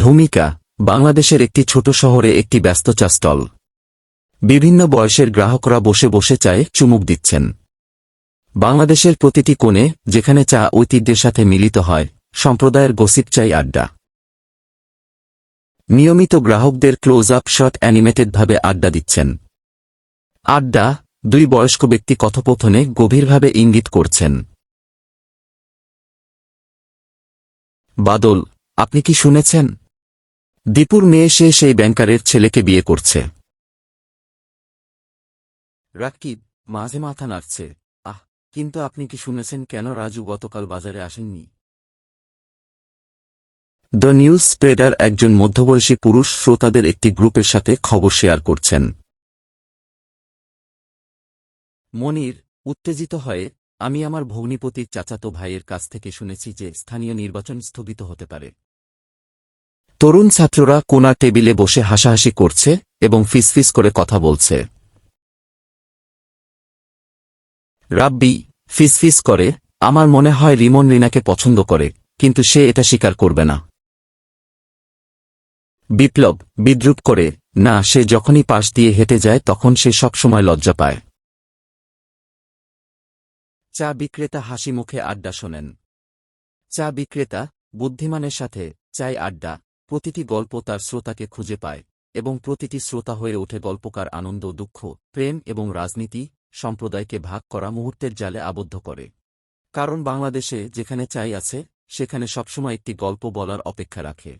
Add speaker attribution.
Speaker 1: ভূমিকা, বাংলাদেশের একটি ছোট শহরে একটি ব্যস্ত চা স্টল বিভিন্ন বয়সের গ্রাহকরা বসে বসে চায়ে চুমুক দিচ্ছেন। বাংলাদেশের প্রতিটি কোণে, যেখানে চা ঐতিহ্যের সাথে মিলিত হয়, সম্প্রদায়ের গসিপ চাই আড্ডা। নিয়মিত গ্রাহকদের ক্লোজ আপ শট অ্যানিমেটেডভাবে আড্ডা দিচ্ছেন। আড্ডা, দুই বয়স্ক ব্যক্তি কথোপথনে গভীরভাবে ইঙ্গিত করছেন। বাদল, আপনি কি শুনেছেন? দীপুর মেয়ে সে সেই ব্যাংকারের ছেলেকে বিয়ে করছে। রাকিব মাঝে মাথা নাড়ছে। আহ কিন্তু আপনি কি শুনেছেন কেন রাজু গতকাল বাজারে আসেননি? দ্য নিউজ স্প্রেডার একজন মধ্যবয়সী পুরুষ শ্রোতাদের একটি গ্রুপের সাথে খবর শেয়ার করছেন। মনির উত্তেজিত হয়ে আমি আমার ভগ্নিপতির চাচাতো ভাইয়ের কাছ থেকে শুনেছি যে স্থানীয় নির্বাচন স্থগিত হতে পারে। তরুণ ছাত্ররা কোনা টেবিলে বসে হাসাহাসি করছে এবং ফিসফিস করে কথা বলছে। রাব্বি, ফিসফিস করে, আমার মনে হয় রিমন রিনাকে পছন্দ করে, কিন্তু সে এটা স্বীকার করবে না। বিপ্লব, বিদ্রুপ করে, না, সে যখনই পাশ দিয়ে হেঁটে যায় তখন সে সবসময় লজ্জা পায়। চা বিক্রেতা হাসি মুখে আড্ডা শোনেন। চা বিক্রেতা, বুদ্ধিমানের সাথে চাই আড্ডা। প্রতিটি গল্প তার শ্রোতাকে খুঁজে পায়, এবং প্রতিটি শ্রোতা হয়ে ওঠে গল্পকার আনন্দ, দুঃখ, প্রেম এবং রাজনীতি সম্প্রদায়কে ভাগ করা মুহূর্তের জালে আবদ্ধ করে। কারণ বাংলাদেশে যেখানে চাই আছে, সেখানে সবসময় একটি গল্প বলার অপেক্ষা রাখে।